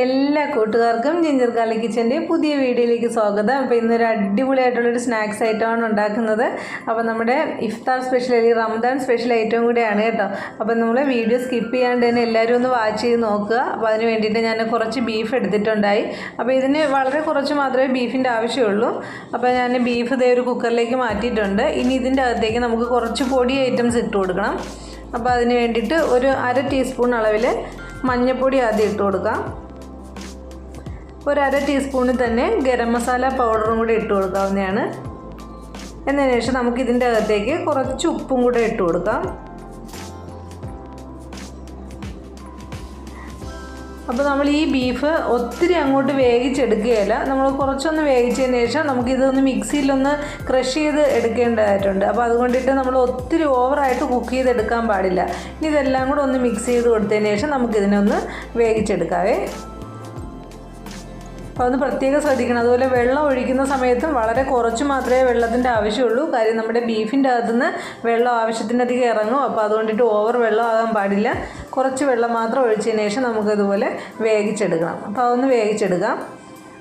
എല്ലാ കൂട്ടുകാർക്കും ജിഞ്ചർ കാലി കിച്ചന്റെ പുതിയ വീഡിയോയിലേക്ക് സ്വാഗതം. അപ്പോൾ ഇന്നൊരു അടിപൊളിയായിട്ടുള്ളൊരു സ്നാക്സ് ഐറ്റമാണ് ഉണ്ടാക്കുന്നത്. അപ്പോൾ നമ്മുടെ ഇഫ്താർ സ്പെഷ്യൽ അല്ലെങ്കിൽ റംദാൻ സ്പെഷ്യൽ ഐറ്റം കൂടെയാണ് കേട്ടോ. അപ്പോൾ നമ്മൾ വീഡിയോ സ്കിപ്പ് ചെയ്യാണ്ട് തന്നെ എല്ലാവരും ഒന്ന് വാച്ച് ചെയ്ത് നോക്കുക. അപ്പോൾ അതിന് വേണ്ടിയിട്ട് ഞാൻ കുറച്ച് ബീഫ് എടുത്തിട്ടുണ്ടായി. അപ്പോൾ ഇതിന് വളരെ കുറച്ച് മാത്രമേ ബീഫിന്റെ ആവശ്യമുള്ളൂ. അപ്പോൾ ഞാൻ ബീഫ് ഇതേ ഒരു കുക്കറിലേക്ക് മാറ്റിയിട്ടുണ്ട്. ഇനി ഇതിന്റെ അകത്തേക്ക് നമുക്ക് കുറച്ച് പൊടി ഐറ്റംസ് ഇട്ട് കൊടുക്കണം. അപ്പോൾ അതിന് വേണ്ടിയിട്ട് ഒരു അര ടീസ്പൂൺ അളവിൽ മഞ്ഞൾപ്പൊടി ആദ്യം ഇട്ട് കൊടുക്കാം. ഒരു അര ടീസ്പൂണിൽ തന്നെ ഗരം മസാല പൗഡറും കൂടി ഇട്ട് കൊടുക്കാവുന്നതാണ്. എന്നതിന് ശേഷം നമുക്ക് ഇതിന്റെ അകത്തേക്ക് കുറച്ച് ഉപ്പും കൂടെ ഇട്ട് കൊടുക്കാം. അപ്പോൾ നമ്മൾ ഈ ബീഫ് ഒത്തിരി അങ്ങോട്ട് വേവിച്ചെടുക്കുകയില്ല നമ്മൾ കുറച്ചൊന്ന് വേവിച്ചതിന് ശേഷം നമുക്കിതൊന്ന് മിക്സിയിലൊന്ന് ക്രഷ് ചെയ്ത് എടുക്കേണ്ടതായിട്ടുണ്ട്. അപ്പോൾ അതുകൊണ്ടിട്ട് നമ്മൾ ഒത്തിരി ഓവറായിട്ട് കുക്ക് ചെയ്തെടുക്കാൻ പാടില്ല. ഇനി ഇതെല്ലാം കൂടെ ഒന്ന് മിക്സ് ചെയ്ത് കൊടുത്തതിന് ശേഷം നമുക്കിതിനൊന്ന് വേവിച്ചെടുക്കാവേ. അപ്പോൾ അതൊന്ന് പ്രത്യേകം ശ്രദ്ധിക്കണം. അതുപോലെ വെള്ളം ഒഴിക്കുന്ന സമയത്തും വളരെ കുറച്ച് മാത്രമേ വെള്ളത്തിന്റെ ആവശ്യമുള്ളൂ. കാര്യം നമ്മുടെ ബീഫിന്റെ അകത്തുനിന്ന് വെള്ളം ആവശ്യത്തിനധികം ഇറങ്ങും. അപ്പോൾ അതുകൊണ്ടിട്ട് ഓവർ വെള്ളം ആകാൻ പാടില്ല. കുറച്ച് വെള്ളം മാത്രം ഒഴിച്ചതിന് ശേഷം നമുക്കതുപോലെ വേവിച്ചെടുക്കണം. അപ്പോൾ അതൊന്ന് വേവിച്ചെടുക്കാം.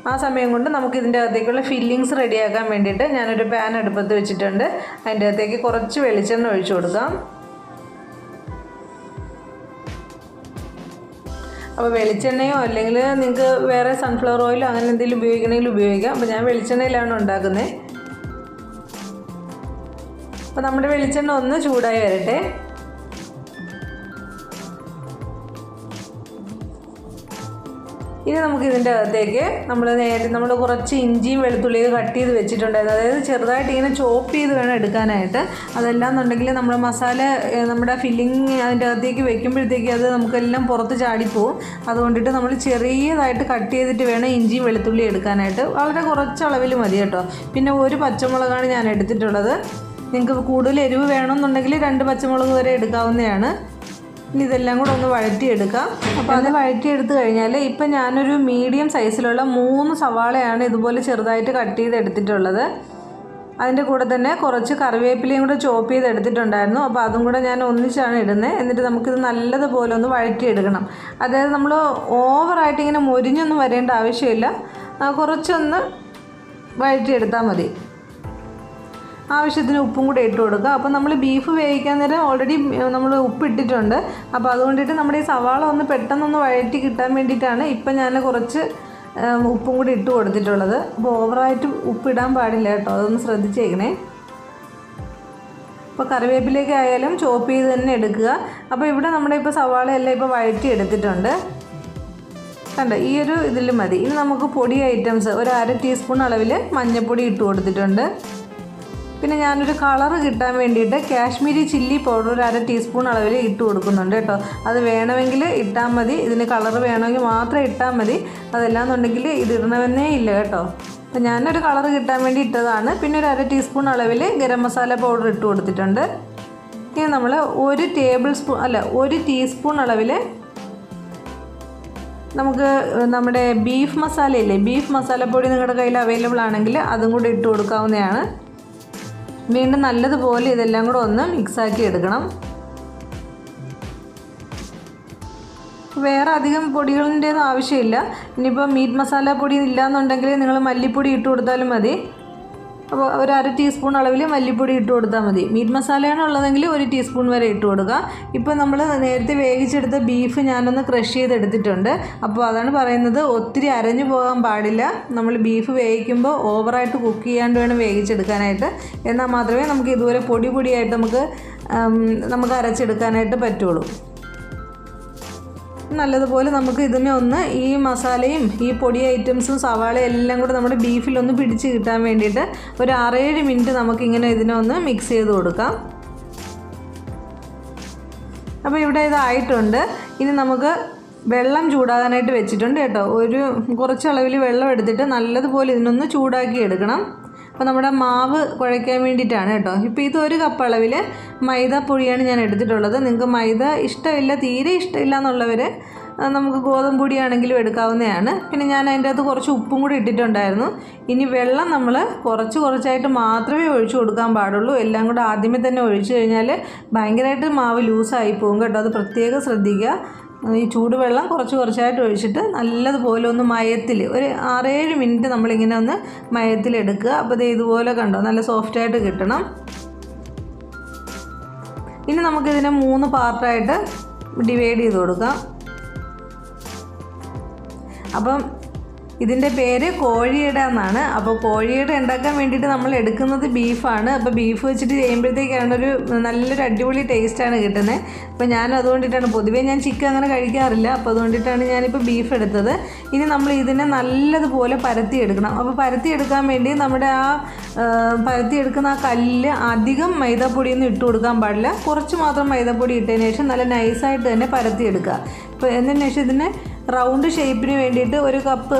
ആ സമയം കൊണ്ട് നമുക്ക് ഇതിന്റെ അകത്തേക്കുള്ള ഫില്ലിങ്സ് റെഡിയാക്കാൻ വേണ്ടിയിട്ട് ഞാനൊരു പാൻ അടുപ്പത്ത് വെച്ചിട്ടുണ്ട്. അതിന്റെ അകത്തേക്ക് കുറച്ച് വെളിച്ചെണ്ണ ഒഴിച്ചു കൊടുക്കാം. അപ്പോൾ വെളിച്ചെണ്ണയോ അല്ലെങ്കിൽ നിങ്ങൾക്ക് വേറെ സൺഫ്ലവർ ഓയിലോ അങ്ങനെ എന്തെങ്കിലും ഉപയോഗിക്കണമെങ്കിൽ ഉപയോഗിക്കാം. അപ്പോൾ ഞാൻ വെളിച്ചെണ്ണയിലാണ് ഉണ്ടാക്കുന്നത്. അപ്പോൾ നമ്മുടെ വെളിച്ചെണ്ണ ഒന്ന് ചൂടായി വരട്ടെ. ഇനി നമുക്ക് ഇതിന്റെ അകത്തേക്ക് നമ്മൾ നേരെ നമ്മൾ കുറച്ച് ഇഞ്ചിയും വെളുത്തുള്ളിയും കട്ട് ചെയ്ത് വെച്ചിട്ടുണ്ടായിരുന്നു. അതായത് ചെറുതായിട്ട് ഇങ്ങനെ ചോപ്പ് ചെയ്ത് വേണം എടുക്കാനായിട്ട്. അതെല്ലാം എന്നുണ്ടെങ്കിൽ നമ്മൾ മസാല നമ്മുടെ ഫില്ലിങ് അതിന്റെ അകത്തേക്ക് വെക്കുമ്പോഴത്തേക്ക് അത് നമുക്കെല്ലാം പുറത്ത് ചാടിപ്പോവും. അതുകൊണ്ടിട്ട് നമ്മൾ ചെറിയതായിട്ട് കട്ട് ചെയ്തിട്ട് വേണം ഇഞ്ചിയും വെളുത്തുള്ളി എടുക്കാനായിട്ട്. വളരെ കുറച്ച് അളവിൽ മതി കേട്ടോ. പിന്നെ ഒരു പച്ചമുളകാണ് ഞാൻ എടുത്തിട്ടുള്ളത്. നിങ്ങൾക്ക് കൂടുതൽ എരിവ് വേണമെന്നുണ്ടെങ്കിൽ രണ്ട് പച്ചമുളക് വരെ എടുക്കാവുന്നതാണ്. ഇനി ഇതെല്ലാം കൂടെ ഒന്ന് വഴറ്റിയെടുക്കാം. അപ്പോൾ അത് വഴറ്റിയെടുത്ത് കഴിഞ്ഞാൽ ഇപ്പം ഞാനൊരു മീഡിയം സൈസിലുള്ള മൂന്ന് സവാളയാണ് ഇതുപോലെ ചെറുതായിട്ട് കട്ട് ചെയ്തെടുത്തിട്ടുള്ളത്. അതിന്റെ കൂടെ തന്നെ കുറച്ച് കറിവേപ്പിലയും കൂടെ ചോപ്പ് ചെയ്ത് എടുത്തിട്ടുണ്ടായിരുന്നു അപ്പോൾ അതും കൂടെ ഞാൻ ഒന്നിച്ചാണ് ഇടുന്നത്. എന്നിട്ട് നമുക്കിത് നല്ലതുപോലെ ഒന്ന് വഴറ്റിയെടുക്കണം. അതായത് നമ്മൾ ഓവറായിട്ട് ഇങ്ങനെ മൊരിഞ്ഞൊന്നും വരേണ്ട ആവശ്യമില്ല. കുറച്ചൊന്ന് വഴറ്റിയെടുത്താൽ മതി. ആവശ്യത്തിന് ഉപ്പും കൂടെ ഇട്ട് കൊടുക്കുക. അപ്പോൾ നമ്മൾ ബീഫ് വേവിക്കാൻ നേരം ഓൾറെഡി നമ്മൾ ഉപ്പ് ഇട്ടിട്ടുണ്ട്. അപ്പോൾ അതുകൊണ്ടിട്ട് നമ്മുടെ ഈ സവാള ഒന്ന് പെട്ടെന്നൊന്ന് വഴറ്റി കിട്ടാൻ വേണ്ടിയിട്ടാണ് ഇപ്പം ഞാൻ കുറച്ച് ഉപ്പും കൂടി ഇട്ട് കൊടുത്തിട്ടുള്ളത്. അപ്പോൾ ഓവറായിട്ട് ഉപ്പിടാൻ പാടില്ല കേട്ടോ. അതൊന്ന് ശ്രദ്ധിച്ചേക്കണേ. ഇപ്പോൾ കറിവേപ്പിലേക്ക് ആയാലും ചോപ്പ് ചെയ്ത് തന്നെ എടുക്കുക. അപ്പോൾ ഇവിടെ നമ്മുടെ ഇപ്പോൾ സവാളയെല്ലാം ഇപ്പോൾ വഴറ്റി എടുത്തിട്ടുണ്ട്. കണ്ട? ഈ ഒരു ഇതിൽ മതി. ഇനി നമുക്ക് പൊടി ഐറ്റംസ് ഒരു അര ടീസ്പൂൺ അളവിൽ മഞ്ഞൾപ്പൊടി ഇട്ട് കൊടുത്തിട്ടുണ്ട്. പിന്നെ ഞാനൊരു കളർ കിട്ടാൻ വേണ്ടിയിട്ട് കാശ്മീരി ചില്ലി പൗഡർ ഒരു അര ടീസ്പൂൺ അളവിൽ ഇട്ട് കൊടുക്കുന്നുണ്ട് കേട്ടോ. അത് വേണമെങ്കിൽ ഇട്ടാൽ മതി. ഇതിന് കളർ വേണമെങ്കിൽ മാത്രം ഇട്ടാൽ മതി. അതല്ലാന്നുണ്ടെങ്കിൽ ഇത് ഇടണമെന്നേ ഇല്ല കേട്ടോ. അപ്പോൾ ഞാനൊരു കളർ കിട്ടാൻ വേണ്ടി ഇട്ടതാണ്. പിന്നെ ഒരു അര ടീസ്പൂൺ അളവിൽ ഗരം മസാല പൗഡർ ഇട്ട് കൊടുത്തിട്ടുണ്ട്. ഇനി നമ്മൾ ഒരു ടേബിൾ സ്പൂൺ അല്ല ഒരു ടീസ്പൂൺ അളവിൽ നമുക്ക് നമ്മുടെ ബീഫ് മസാലയില്ലേ? ബീഫ് മസാലപ്പൊടി നിങ്ങളുടെ കയ്യിൽ അവൈലബിൾ ആണെങ്കിൽ അതും കൂടി ഇട്ട് കൊടുക്കാവുന്നതാണ്. വീണ്ടും നല്ലതുപോലെ ഇതെല്ലാം കൂടെ ഒന്ന് മിക്സാക്കി എടുക്കണം. വേറെ അധികം പൊടികളിന്റെ ഒന്നും ആവശ്യമില്ല. ഇനിയിപ്പോൾ മീറ്റ് മസാല പൊടി ഇല്ലയെന്നുണ്ടെങ്കിൽ നിങ്ങൾ മല്ലിപ്പൊടി ഇട്ട് കൊടുത്താലും മതി. അപ്പോൾ ഒരു അര ടീസ്പൂൺ അളവിൽ മല്ലിപ്പൊടി ഇട്ട് കൊടുത്താൽ മതി. മീറ്റ് മസാലയാണ് ഉള്ളതെങ്കിൽ ഒരു ടീസ്പൂൺ വരെ ഇട്ട് കൊടുക്കുക. ഇപ്പോൾ നമ്മൾ നേരത്തെ വേവിച്ചെടുത്ത ബീഫ് ഞാനൊന്ന് ക്രഷ് ചെയ്തെടുത്തിട്ടുണ്ട്. അപ്പോൾ അതാണ് പറയുന്നത് ഒത്തിരി അരഞ്ഞു പോകാൻ പാടില്ല. നമ്മൾ ബീഫ് വേവിക്കുമ്പോൾ ഓവറായിട്ട് കുക്ക് ചെയ്യാണ്ട് വേണം വേവിച്ചെടുക്കാനായിട്ട്. എന്നാൽ മാത്രമേ നമുക്ക് ഇതുപോലെ പൊടി പൊടിയായിട്ട് നമുക്ക് നമുക്ക് അരച്ചെടുക്കാനായിട്ട് പറ്റുള്ളൂ. നല്ലതുപോലെ നമുക്ക് ഇതിനെ ഒന്ന് ഈ മസാലയും ഈ പൊടി ഐറ്റംസും സവാളയും എല്ലാം കൂടെ നമ്മുടെ ബീഫിലൊന്ന് പിടിച്ച് കിട്ടാൻ വേണ്ടിയിട്ട് ഒരു ആറേഴ് മിനിറ്റ് നമുക്കിങ്ങനെ ഇതിനെ ഒന്ന് മിക്സ് ചെയ്ത് കൊടുക്കാം. അപ്പോൾ ഇവിടെ ഇതായിട്ടുണ്ട് ഇനി നമുക്ക് വെള്ളം ചൂടാകാനായിട്ട് വെച്ചിട്ടുണ്ട് കേട്ടോ. ഒരു കുറച്ച് അളവിൽ വെള്ളം എടുത്തിട്ട് നല്ലതുപോലെ ഇതിനൊന്ന് ചൂടാക്കി എടുക്കണം. അപ്പോൾ നമ്മുടെ മാവ് കുഴയ്ക്കാൻ വേണ്ടിയിട്ടാണ് കേട്ടോ. ഇപ്പോൾ ഇത് ഒരു കപ്പ് അളവിൽ മൈദപ്പൊടിയാണ് ഞാൻ എടുത്തിട്ടുള്ളത്. നിങ്ങൾക്ക് മൈദ ഇഷ്ടമില്ല തീരെ ഇഷ്ടമില്ല എന്നുള്ളവർ നമുക്ക് ഗോതമ്പ് പൊടിയാണെങ്കിലും എടുക്കാവുന്നതാണ്. പിന്നെ ഞാൻ അതിന്റെ അകത്ത് കുറച്ച് ഉപ്പും കൂടി ഇട്ടിട്ടുണ്ടായിരുന്നു. ഇനി വെള്ളം നമ്മൾ കുറച്ച് കുറച്ചായിട്ട് മാത്രമേ ഒഴിച്ചു കൊടുക്കാൻ പാടുള്ളൂ. എല്ലാം കൂടെ ആദ്യമേ തന്നെ ഒഴിച്ചു കഴിഞ്ഞാൽ ഭയങ്കരമായിട്ട് മാവ് ലൂസായി പോകും കേട്ടോ. അത് പ്രത്യേകം ശ്രദ്ധിക്കുക. ഈ ചൂടുവെള്ളം കുറച്ച് കുറച്ചായിട്ട് ഒഴിച്ചിട്ട് നല്ലതുപോലെ ഒന്ന് മയത്തിൽ ഒരു ആറേഴ് മിനിറ്റ് നമ്മളിങ്ങനെ ഒന്ന് മയത്തിലെടുക്കുക അപ്പോൾ ഇത് ഇതുപോലെ കണ്ടോ നല്ല സോഫ്റ്റായിട്ട് കിട്ടണം. ഇനി നമുക്കിതിനെ മൂന്ന് പാർട്ടായിട്ട് ഡിവൈഡ് ചെയ്ത് കൊടുക്കാം. അപ്പം ഇതിന്റെ പേര് കോഴിയിട എന്നാണ്. അപ്പോൾ കോഴിയിട ഉണ്ടാക്കാൻ വേണ്ടിയിട്ട് നമ്മൾ എടുക്കുന്നത് ബീഫാണ്. അപ്പോൾ ബീഫ് വെച്ചിട്ട് ചെയ്യുമ്പോഴത്തേക്കാണ് ഒരു നല്ലൊരു അടിപൊളി ടേസ്റ്റാണ് കിട്ടുന്നത് അപ്പോൾ ഞാൻ അതുകൊണ്ടിട്ടാണ് പൊതുവേ ഞാൻ ചിക്കൻ അങ്ങനെ കഴിക്കാറില്ല. അപ്പോൾ അതുകൊണ്ടിട്ടാണ് ഞാനിപ്പോൾ ബീഫ് എടുത്തത്. ഇനി നമ്മൾ ഇതിനെ നല്ലതുപോലെ പരത്തി പരത്തിയെടുക്കണം. അപ്പോൾ പരത്തിയെടുക്കാൻ വേണ്ടി നമ്മുടെ ആ പരത്തി എടുക്കുന്ന ആ കല്ല് അധികം മൈദാപ്പൊടിയൊന്നും ഇട്ട് കൊടുക്കാൻ പാടില്ല. കുറച്ച് മാത്രം മൈദപ്പൊടി ഇട്ടതിന് ശേഷം നല്ല നൈസായിട്ട് തന്നെ പരത്തി എടുക്കുക ഇപ്പോൾ എന്നതിന് ശേഷം ഇതിനെ റൗണ്ട് ഷേപ്പിന് വേണ്ടിയിട്ട് ഒരു കപ്പ്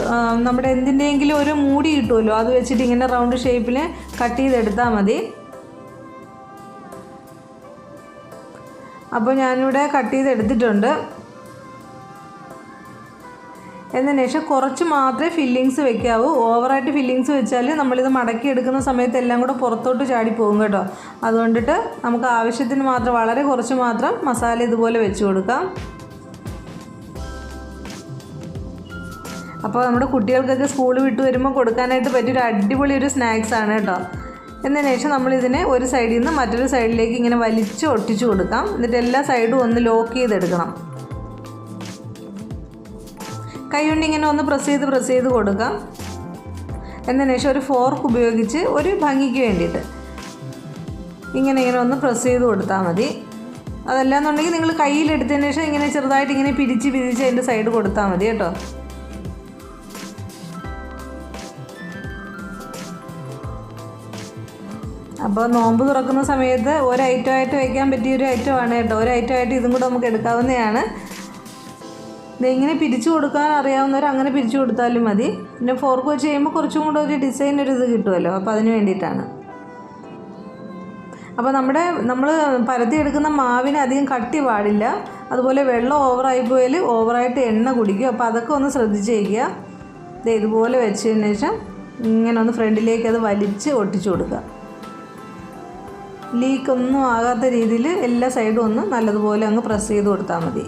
നമ്മുടെ എന്തിന്റെയെങ്കിലും ഒരു മൂടി കിട്ടുമല്ലോ അത് വെച്ചിട്ട് ഇങ്ങനെ റൗണ്ട് ഷേപ്പിൽ കട്ട് ചെയ്തെടുത്താൽ മതി. അപ്പോൾ ഞാനിവിടെ കട്ട് ചെയ്തെടുത്തിട്ടുണ്ട്. എന്നതിന് ശേഷം കുറച്ച് മാത്രമേ ഫില്ലിങ്സ് വെക്കാവൂ. ഓവറായിട്ട് ഫില്ലിങ്സ് വെച്ചാൽ നമ്മളിത് മടക്കി എടുക്കുന്ന സമയത്ത് എല്ലാം കൂടെ പുറത്തോട്ട് ചാടി പോകും കേട്ടോ. അതുകൊണ്ടിട്ട് നമുക്ക് ആവശ്യത്തിന് മാത്രം വളരെ കുറച്ച് മാത്രം മസാല ഇതുപോലെ വെച്ച് കൊടുക്കാം. അപ്പോൾ നമ്മുടെ കുട്ടികൾക്കൊക്കെ സ്കൂൾ വിട്ട് വരുമ്പോൾ കൊടുക്കാനായിട്ട് പറ്റിയൊരു അടിപൊളി ഒരു സ്നാക്സ് ആണ് കേട്ടോ. എന്നതിന് ശേഷം നമ്മളിതിനെ ഒരു സൈഡിൽ നിന്ന് മറ്റൊരു സൈഡിലേക്ക് ഇങ്ങനെ വലിച്ച് ഒട്ടിച്ചു കൊടുക്കാം. എന്നിട്ട് എല്ലാ സൈഡും ഒന്ന് ലോക്ക് ചെയ്തെടുക്കണം. കൈ കൊണ്ട് ഇങ്ങനെ ഒന്ന് പ്രസ് ചെയ്ത് പ്രസ് ചെയ്ത് കൊടുക്കാം. എന്നതിന് ശേഷം ഒരു ഫോർക്ക് ഉപയോഗിച്ച് ഒരു ഭംഗിക്ക് വേണ്ടിയിട്ട് ഇങ്ങനെ ഇങ്ങനെ ഒന്ന് പ്രസ് ചെയ്ത് കൊടുത്താൽ മതി. അതല്ല എന്നുണ്ടെങ്കിൽ നിങ്ങൾ കയ്യിലെടുത്തതിന് ശേഷം ഇങ്ങനെ ചെറുതായിട്ട് ഇങ്ങനെ പിരിച്ച് പിരിച്ച് അതിന്റെ സൈഡ് കൊടുത്താൽ മതി കേട്ടോ. അപ്പോൾ നോമ്പ് തുറക്കുന്ന സമയത്ത് ഒരു ഐറ്റം ആയിട്ട് വയ്ക്കാൻ പറ്റിയ ഒരു ഐറ്റമാണ് കേട്ടോ. ഒരു ഐറ്റം ആയിട്ട് ഇതും കൂടെ നമുക്ക് എടുക്കാവുന്നതാണ്. ഇതെങ്ങനെ പിരിച്ചു കൊടുക്കാൻ അറിയാവുന്നവർ അങ്ങനെ പിരിച്ചു കൊടുത്താലും മതി. പിന്നെ ഫോർക്ക് വെച്ച് ചെയ്യുമ്പോൾ കുറച്ചും കൂടെ ഒരു ഡിസൈൻ ഒരു ഇത് കിട്ടുമല്ലോ. അപ്പോൾ അതിന് വേണ്ടിയിട്ടാണ്. അപ്പോൾ നമ്മുടെ നമ്മൾ പരത്തിയെടുക്കുന്ന മാവിന് അധികം കട്ടി പാടില്ല. അതുപോലെ വെള്ളം ഓവറായി പോയാൽ ഓവറായിട്ട് എണ്ണ കുടിക്കും അപ്പോൾ അതൊക്കെ ഒന്ന് ശ്രദ്ധിച്ചേക്കുക ഇത് ഇതുപോലെ വെച്ചതിന് ശേഷം ഇങ്ങനെ ഒന്ന് ഫ്രണ്ടിലേക്ക് അത് വലിച്ച് ഒട്ടിച്ചു കൊടുക്കുക. ലീക്കൊന്നും ആകാത്ത രീതിയിൽ എല്ലാ സൈഡും ഒന്ന് നല്ലതുപോലെ അങ്ങ് പ്രസ് ചെയ്ത് കൊടുത്താൽ മതി.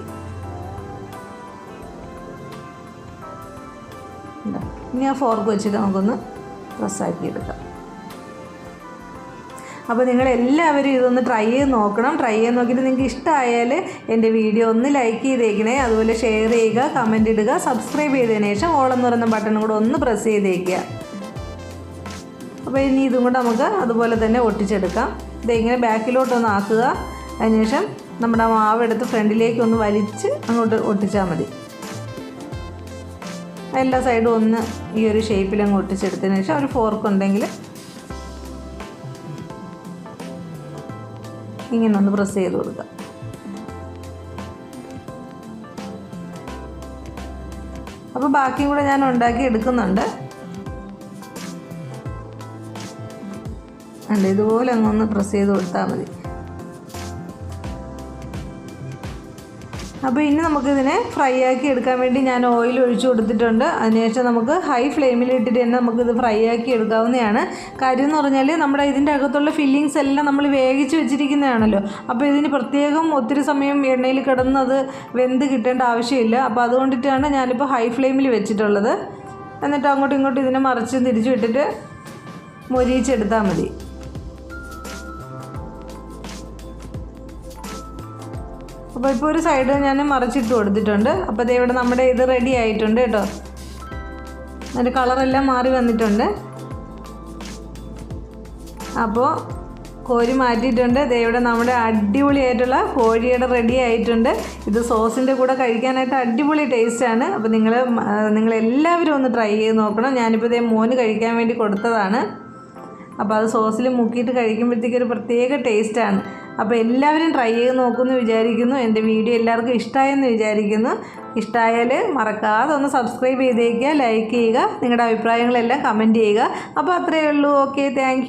ഇനി ആ ഫോർക്ക് വെച്ചിട്ട് നമുക്കൊന്ന് പ്രസ്സാക്കി എടുക്കാം. അപ്പോൾ നിങ്ങൾ എല്ലാവരും ഇതൊന്ന് ട്രൈ ചെയ്ത് നോക്കണം. ട്രൈ ചെയ്ത് നോക്കിയിട്ട് നിങ്ങൾക്ക് ഇഷ്ടമായാൽ എന്റെ വീഡിയോ ഒന്ന് ലൈക്ക് ചെയ്തേക്കണേ. അതുപോലെ ഷെയർ ചെയ്യുക കമന്റ് ഇടുക സബ്സ്ക്രൈബ് ചെയ്തതിന് ശേഷം ഓളെന്ന് പറയുന്ന ബട്ടൺ കൂടെ ഒന്ന് പ്രസ് ചെയ്തേക്കുക. അപ്പോൾ ഇനി ഇതും കൂടെ നമുക്ക് അതുപോലെ തന്നെ ഒട്ടിച്ചെടുക്കാം. ഇത് ഇങ്ങനെ ബാക്കിലോട്ടൊന്ന് ആക്കുക. അതിനുശേഷം നമ്മുടെ മാവ് എടുത്ത് ഫ്രണ്ടിലേക്ക് ഒന്ന് വലിച്ച് അങ്ങോട്ട് ഒട്ടിച്ചാൽ മതി. എല്ലാ സൈഡും ഒന്ന് ഈ ഒരു ഷേപ്പിൽ അങ്ങ് ഒട്ടിച്ചെടുത്തതിന് ശേഷം ഒരു ഫോർക്ക് ഉണ്ടെങ്കിൽ ഇങ്ങനെ ഒന്ന് പ്രസ് ചെയ്ത് കൊടുക്കുക. അപ്പോൾ ബാക്കിയും കൂടെ ഞാൻ ഉണ്ടാക്കി എടുക്കുന്നുണ്ട്. അല്ല ഇതുപോലെ അങ്ങൊന്ന് പ്രസ് ചെയ്ത് കൊടുത്താൽ മതി. അപ്പോൾ ഇനി നമുക്കിതിനെ ഫ്രൈ ആക്കി എടുക്കാൻ വേണ്ടി ഞാൻ ഓയിൽ ഒഴിച്ചു കൊടുത്തിട്ടുണ്ട്. അതിനുശേഷം നമുക്ക് ഹൈ ഫ്ലെയിമിൽ ഇട്ടിട്ട് തന്നെ നമുക്കിത് ഫ്രൈ ആക്കി എടുക്കാവുന്നതാണ്. കാര്യം എന്ന് പറഞ്ഞാൽ നമ്മുടെ ഇതിന്റെ അകത്തുള്ള ഫില്ലിങ്സ് എല്ലാം നമ്മൾ വേവിച്ച് വെച്ചിരിക്കുന്നതാണല്ലോ. അപ്പോൾ ഇതിന് പ്രത്യേകം ഒത്തിരി സമയം എണ്ണയിൽ കിടന്നത് വെന്ത് കിട്ടേണ്ട ആവശ്യമില്ല. അപ്പോൾ അതുകൊണ്ടിട്ടാണ് ഞാനിപ്പോൾ ഹൈ ഫ്ലെയിമിൽ വെച്ചിട്ടുള്ളത്. എന്നിട്ട് അങ്ങോട്ടും ഇങ്ങോട്ടും ഇതിനെ മറിച്ച് തിരിച്ചു വിട്ടിട്ട് മൊരിയിച്ചെടുത്താൽ മതി. അപ്പോൾ ഇപ്പോൾ ഒരു സൈഡ് ഞാൻ മറിച്ചിട്ട് കൊടുത്തിട്ടുണ്ട്. അപ്പോൾ ഇവിടെ നമ്മുടെ ഇത് റെഡി ആയിട്ടുണ്ട് കേട്ടോ. അതിന്റെ കളറെല്ലാം മാറി വന്നിട്ടുണ്ട്. അപ്പോൾ കോരി മാറ്റിയിട്ടുണ്ട്. ഇവിടെ നമ്മുടെ അടിപൊളിയായിട്ടുള്ള കോഴിയുടെ റെഡി ആയിട്ടുണ്ട്. ഇത് സോസിന്റെ കൂടെ കഴിക്കാനായിട്ട് അടിപൊളി ടേസ്റ്റാണ് അപ്പോൾ നിങ്ങൾ നിങ്ങളെല്ലാവരും ഒന്ന് ട്രൈ ചെയ്ത് നോക്കണം. ഞാനിപ്പോൾ ഇതേ മോന് കഴിക്കാൻ വേണ്ടി കൊടുത്തതാണ്. അപ്പോൾ അത് സോസിൽ മുക്കിയിട്ട് കഴിക്കുമ്പോഴത്തേക്കൊരു പ്രത്യേക ടേസ്റ്റാണ് അപ്പോൾ എല്ലാവരും ട്രൈ ചെയ്ത് നോക്കുമെന്ന് വിചാരിക്കുന്നു. എന്റെ വീഡിയോ എല്ലാവർക്കും ഇഷ്ടമായെന്ന് വിചാരിക്കുന്നു. ഇഷ്ടമായാൽ മറക്കാതെ ഒന്ന് സബ്സ്ക്രൈബ് ചെയ്തേക്കുക ലൈക്ക് ചെയ്യുക നിങ്ങളുടെ അഭിപ്രായങ്ങളെല്ലാം കമന്റ് ചെയ്യുക. അപ്പോൾ അത്രയേ ഉള്ളൂ. Okay thank